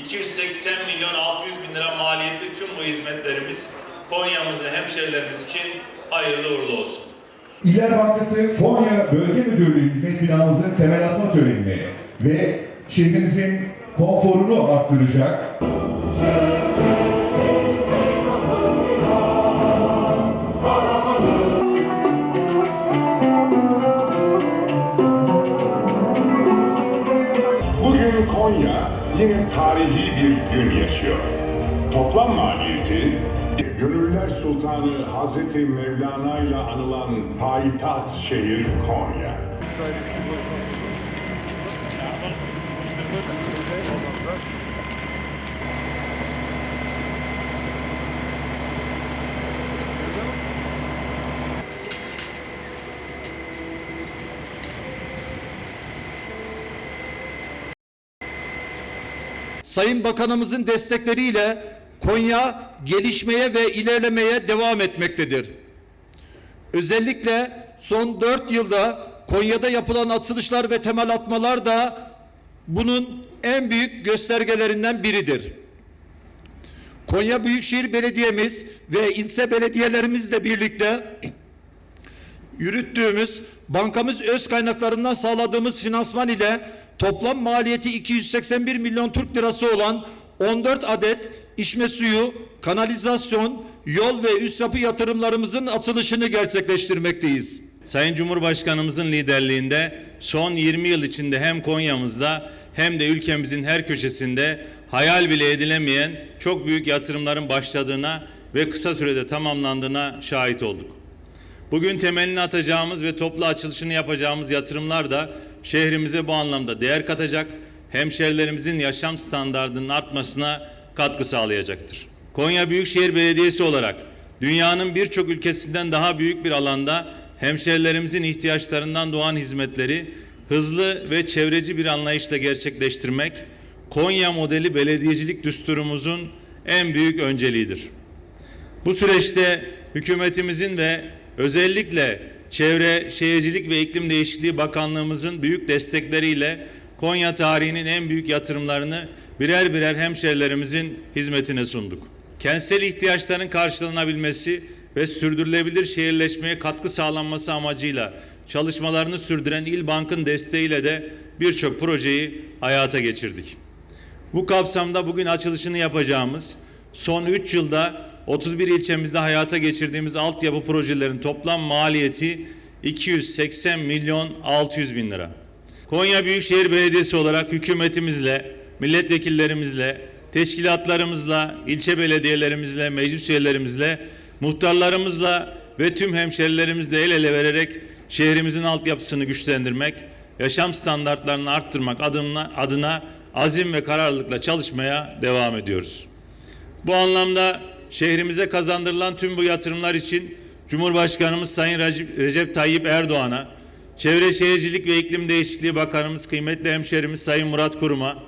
280 milyon 600 bin lira maliyetli tüm bu hizmetlerimiz Konya'mız ve hemşehrilerimiz için hayırlı uğurlu olsun. İller Bankası Konya Bölge Müdürlüğü Hizmet Binamızın temel atma törenine ve şehrimizin konforunu arttıracak Bugün Konya yine tarihi bir gün yaşıyor. Toplam maliyeti Gönüller Sultanı Hazreti Mevlana ile anılan payitaht şehir Konya. Sayın Bakanımızın destekleriyle Konya gelişmeye ve ilerlemeye devam etmektedir. Özellikle son dört yılda Konya'da yapılan açılışlar ve temel atmalar da bunun en büyük göstergelerinden biridir. Konya Büyükşehir Belediye'miz ve ilçe belediyelerimizle birlikte yürüttüğümüz bankamız öz kaynaklarından sağladığımız finansman ile toplam maliyeti 281 milyon Türk lirası olan 14 adet içme suyu, kanalizasyon, yol ve üst yapı yatırımlarımızın açılışını gerçekleştirmekteyiz. Sayın Cumhurbaşkanımızın liderliğinde son 20 yıl içinde hem Konya'mızda hem de ülkemizin her köşesinde hayal bile edilemeyen çok büyük yatırımların başladığına ve kısa sürede tamamlandığına şahit olduk. Bugün temelini atacağımız ve toplu açılışını yapacağımız yatırımlar da şehrimize bu anlamda değer katacak, hemşerilerimizin yaşam standartının artmasına katkı sağlayacaktır. Konya Büyükşehir Belediyesi olarak dünyanın birçok ülkesinden daha büyük bir alanda hemşerilerimizin ihtiyaçlarından doğan hizmetleri hızlı ve çevreci bir anlayışla gerçekleştirmek, Konya modeli belediyecilik düsturumuzun en büyük önceliğidir. Bu süreçte hükümetimizin ve özellikle Çevre, Şehircilik ve İklim Değişikliği Bakanlığımızın büyük destekleriyle Konya tarihinin en büyük yatırımlarını birer birer hemşerilerimizin hizmetine sunduk. Kentsel ihtiyaçların karşılanabilmesi ve sürdürülebilir şehirleşmeye katkı sağlanması amacıyla çalışmalarını sürdüren İl Bank'ın desteğiyle de birçok projeyi hayata geçirdik. Bu kapsamda bugün açılışını yapacağımız son 3 yılda 31 ilçemizde hayata geçirdiğimiz altyapı projelerin toplam maliyeti 280 milyon 600 bin lira. Konya Büyükşehir Belediyesi olarak hükümetimizle, milletvekillerimizle, teşkilatlarımızla, ilçe belediyelerimizle, meclis üyelerimizle, muhtarlarımızla ve tüm hemşerilerimizle el ele vererek şehrimizin altyapısını güçlendirmek, yaşam standartlarını arttırmak adına, adına azim ve kararlılıkla çalışmaya devam ediyoruz. Bu anlamda şehrimize kazandırılan tüm bu yatırımlar için Cumhurbaşkanımız Sayın Recep, Tayyip Erdoğan'a, Çevre Şehircilik ve İklim Değişikliği Bakanımız kıymetli hemşerimiz Sayın Murat Kurum'a,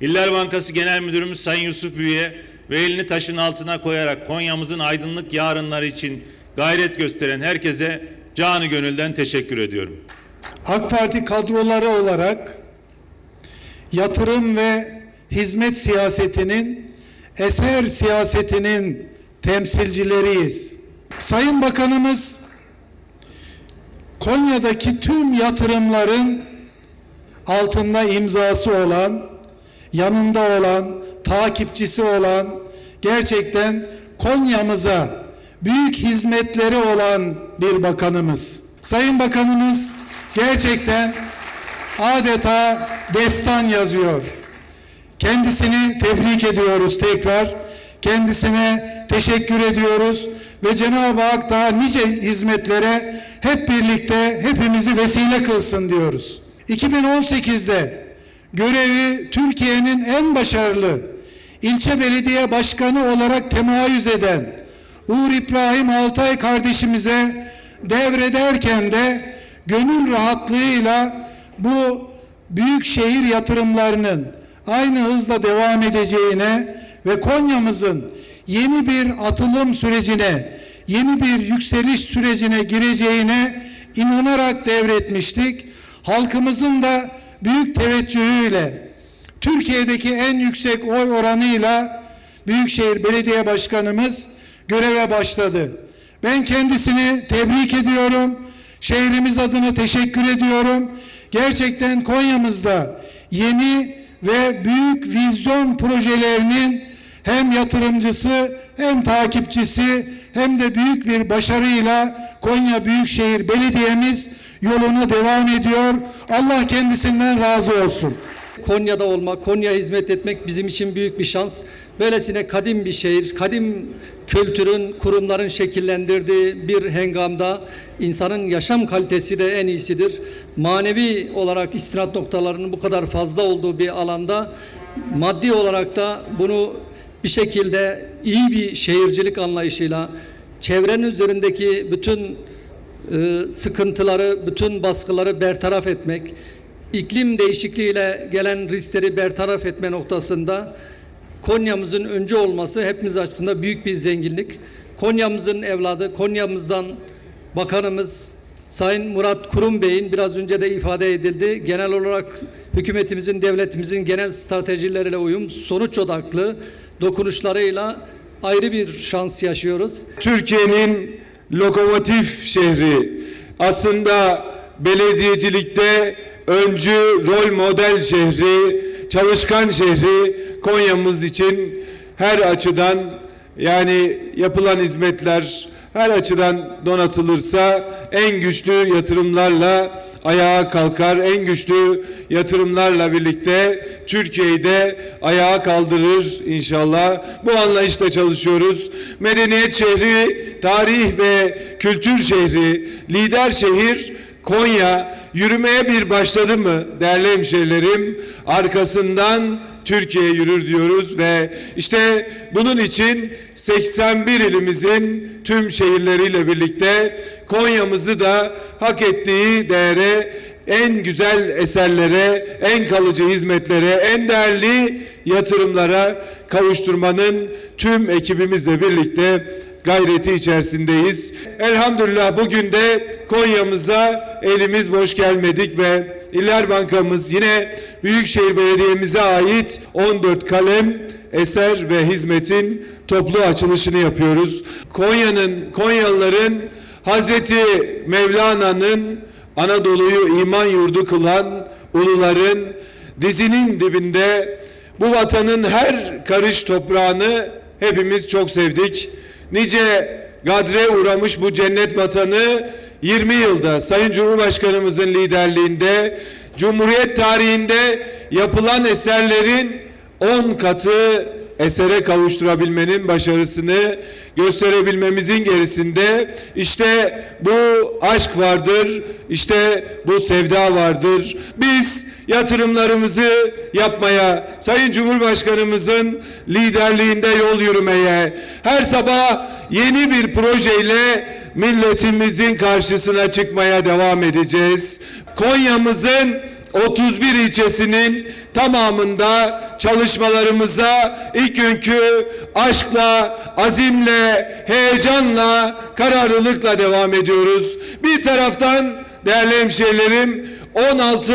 İller Bankası Genel Müdürümüz Sayın Yusuf Büyü'ye ve elini taşın altına koyarak Konya'mızın aydınlık yarınları için gayret gösteren herkese canı gönülden teşekkür ediyorum. AK Parti kadroları olarak yatırım ve hizmet siyasetinin eser siyasetinin temsilcileriyiz. Sayın Bakanımız Konya'daki tüm yatırımların altında imzası olan, yanında olan, takipçisi olan, gerçekten Konya'mıza büyük hizmetleri olan bir bakanımız. Sayın Bakanımız gerçekten adeta destan yazıyor. Kendisini tebrik ediyoruz tekrar. Kendisine teşekkür ediyoruz ve Cenab-ı Hak daha nice hizmetlere hep birlikte hepimizi vesile kılsın diyoruz. 2018'de görevi Türkiye'nin en başarılı ilçe belediye başkanı olarak temayüz eden Uğur İbrahim Altay kardeşimize devrederken de gönül rahatlığıyla bu büyük şehir yatırımlarının aynı hızla devam edeceğine ve Konya'mızın yeni bir atılım sürecine, yeni bir yükseliş sürecine gireceğine inanarak devretmiştik. Halkımızın da büyük teveccühüyle Türkiye'deki en yüksek oy oranıyla Büyükşehir Belediye Başkanımız göreve başladı. Ben kendisini tebrik ediyorum. Şehrimiz adına teşekkür ediyorum. Gerçekten Konya'mızda yeni ve büyük vizyon projelerinin hem yatırımcısı hem takipçisi hem de büyük bir başarıyla Konya Büyükşehir Belediye'miz yoluna devam ediyor. Allah kendisinden razı olsun. Konya'da olmak, Konya'ya hizmet etmek bizim için büyük bir şans. Böylesine kadim bir şehir, kadim kültürün, kurumların şekillendirdiği bir hengamda insanın yaşam kalitesi de en iyisidir. Manevi olarak istinat noktalarının bu kadar fazla olduğu bir alanda maddi olarak da bunu bir şekilde iyi bir şehircilik anlayışıyla çevrenin üzerindeki bütün e, sıkıntıları, bütün baskıları bertaraf etmek, iklim değişikliğiyle gelen riskleri bertaraf etme noktasında Konya'mızın önce olması hepimiz açısından büyük bir zenginlik. Konya'mızın evladı, Konya'mızdan bakanımız Sayın Murat Kurum Bey'in biraz önce de ifade edildi. Genel olarak hükümetimizin, devletimizin genel stratejileriyle uyum, sonuç odaklı dokunuşlarıyla ayrı bir şans yaşıyoruz. Türkiye'nin lokomotif şehri. Aslında belediyecilikte öncü rol model şehri, çalışkan şehri Konya'mız için her açıdan yani yapılan hizmetler her açıdan donatılırsa en güçlü yatırımlarla ayağa kalkar. En güçlü yatırımlarla birlikte Türkiye'yi de ayağa kaldırır inşallah. Bu anlayışla çalışıyoruz. Medeniyet şehri, tarih ve kültür şehri, lider şehir Konya yürümeye bir başladı mı değerli hemşehrilerim? Arkasından Türkiye yürür diyoruz ve işte bunun için 81 ilimizin tüm şehirleriyle birlikte Konya'mızı da hak ettiği değere en güzel eserlere, en kalıcı hizmetlere, en değerli yatırımlara kavuşturmanın tüm ekibimizle birlikte gayreti içerisindeyiz. Elhamdülillah bugün de Konya'mıza elimiz boş gelmedik ve İller Bankamız yine Büyükşehir Belediye'mize ait 14 kalem eser ve hizmetin toplu açılışını yapıyoruz. Konya'nın, Konyalıların Hazreti Mevlana'nın Anadolu'yu iman yurdu kılan uluların dizinin dibinde bu vatanın her karış toprağını hepimiz çok sevdik. Nice gadre uğramış bu cennet vatanı 20 yılda Sayın Cumhurbaşkanımızın liderliğinde Cumhuriyet tarihinde yapılan eserlerin 10 katı esere kavuşturabilmenin başarısını gösterebilmemizin gerisinde işte bu aşk vardır, işte bu sevda vardır. Biz yatırımlarımızı yapmaya, Sayın Cumhurbaşkanımızın liderliğinde yol yürümeye, her sabah yeni bir projeyle milletimizin karşısına çıkmaya devam edeceğiz. Konya'mızın 31 ilçesinin tamamında çalışmalarımıza ilk günkü aşkla, azimle, heyecanla, kararlılıkla devam ediyoruz. Bir taraftan değerli hemşehrilerim 16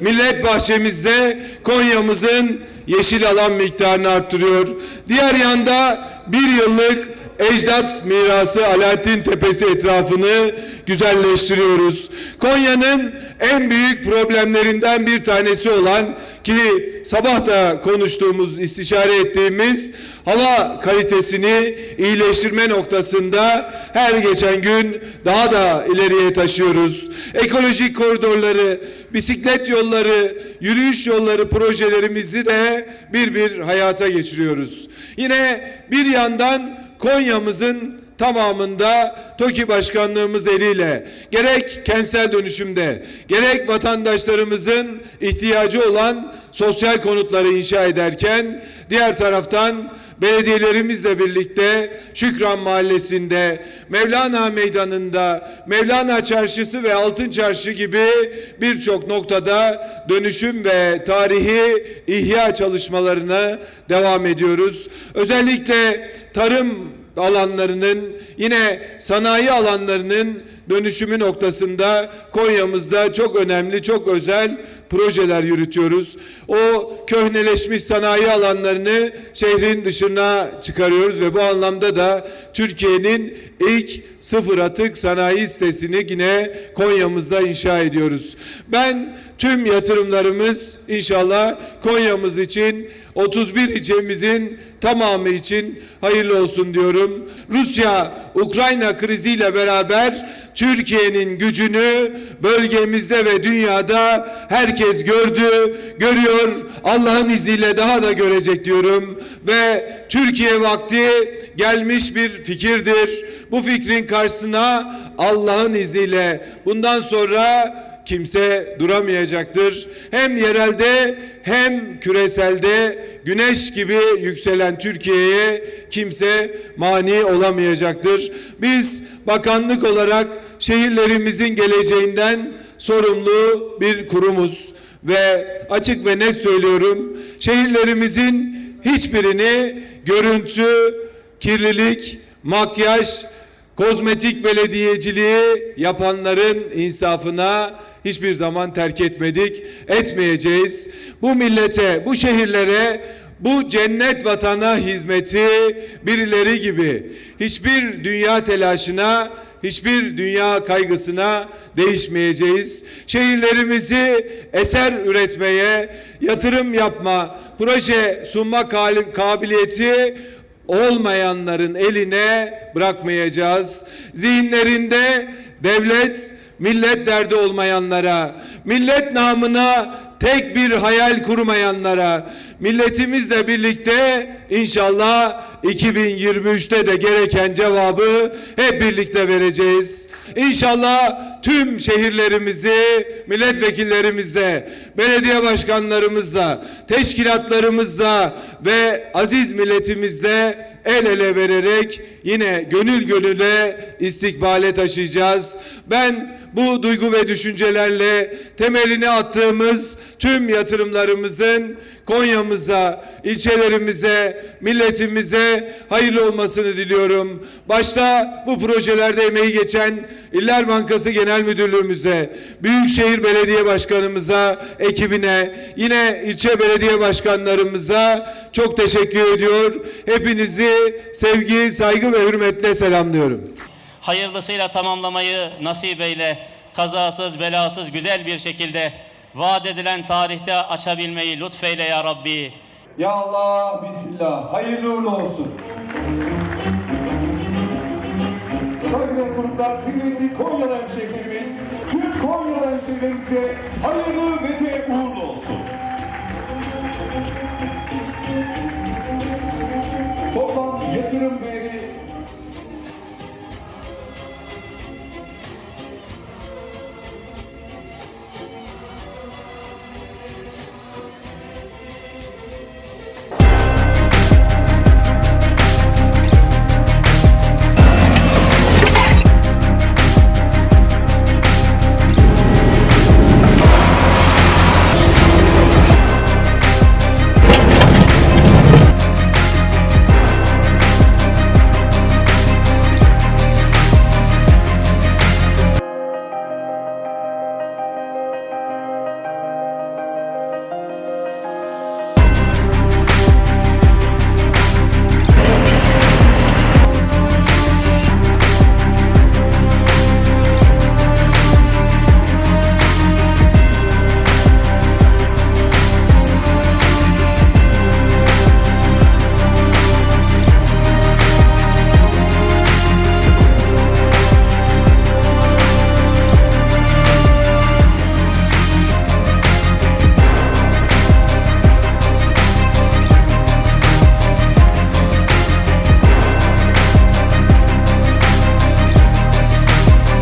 millet bahçemizde Konya'mızın yeşil alan miktarını arttırıyor. Diğer yanda bir yıllık ecdat mirası Alaaddin Tepesi etrafını güzelleştiriyoruz. Konya'nın en büyük problemlerinden bir tanesi olan ki sabah da konuştuğumuz, istişare ettiğimiz hava kalitesini iyileştirme noktasında her geçen gün daha da ileriye taşıyoruz. Ekolojik koridorları, bisiklet yolları, yürüyüş yolları projelerimizi de bir bir hayata geçiriyoruz. Yine bir yandan Konya'mızın tamamında TOKİ başkanlığımız eliyle gerek kentsel dönüşümde gerek vatandaşlarımızın ihtiyacı olan sosyal konutları inşa ederken diğer taraftan belediyelerimizle birlikte Şükran Mahallesi'nde, Mevlana Meydanı'nda, Mevlana Çarşısı ve Altın Çarşı gibi birçok noktada dönüşüm ve tarihi ihya çalışmalarına devam ediyoruz. Özellikle tarım alanlarının yine sanayi alanlarının dönüşümü noktasında Konya'mızda çok önemli, çok özel projeler yürütüyoruz. O köhneleşmiş sanayi alanlarını şehrin dışına çıkarıyoruz ve bu anlamda da Türkiye'nin ilk sıfır atık sanayi sitesini yine Konya'mızda inşa ediyoruz. Ben tüm yatırımlarımız inşallah Konya'mız için 31 ilçemizin tamamı için hayırlı olsun diyorum. Rusya-Ukrayna kriziyle beraber Türkiye'nin gücünü bölgemizde ve dünyada herkes gördü, görüyor. Allah'ın izniyle daha da görecek diyorum. Ve Türkiye vakti gelmiş bir fikirdir. Bu fikrin karşısına Allah'ın izniyle bundan sonra kimse duramayacaktır. Hem yerelde hem küreselde güneş gibi yükselen Türkiye'ye kimse mani olamayacaktır. Biz bakanlık olarak şehirlerimizin geleceğinden sorumlu bir kurumuz ve açık ve net söylüyorum şehirlerimizin hiçbirini görüntü, kirlilik, makyaj, kozmetik belediyeciliği yapanların insafına hiçbir zaman terk etmedik, etmeyeceğiz. Bu millete, bu şehirlere, bu cennet vatana hizmeti birileri gibi hiçbir dünya telaşına, hiçbir dünya kaygısına değişmeyeceğiz. Şehirlerimizi eser üretmeye, yatırım yapma, proje sunma kabiliyeti olmayanların eline bırakmayacağız. Zihinlerinde devlet, millet derdi olmayanlara, millet namına tek bir hayal kurmayanlara, milletimizle birlikte inşallah 2023'te de gereken cevabı hep birlikte vereceğiz. İnşallah tüm şehirlerimizi milletvekillerimizle, belediye başkanlarımızla, teşkilatlarımızla ve aziz milletimizle el ele vererek yine gönül gönüle istikbale taşıyacağız. Ben bu duygu ve düşüncelerle temelini attığımız tüm yatırımlarımızın Konya'mıza, ilçelerimize, milletimize hayırlı olmasını diliyorum. Başta bu projelerde emeği geçen İller Bankası Genel Müdürlüğümüze, Büyükşehir Belediye Başkanımıza, ekibine, yine ilçe belediye başkanlarımıza çok teşekkür ediyor. Hepinizi sevgi, saygı ve hürmetle selamlıyorum. hayırlısıyla tamamlamayı nasip eyle. Kazasız, belasız, güzel bir şekilde vaat edilen tarihte açabilmeyi lütfeyle ya Rabbi. Ya Allah, Bismillah. Hayırlı uğurlu olsun. Saygıdeğer konuklar, kıymetli Konyalı hemşehrilerimiz, tüm Konyalı hemşehrilerimize hayırlı ve uğurlu olsun. Toplam yatırım değeri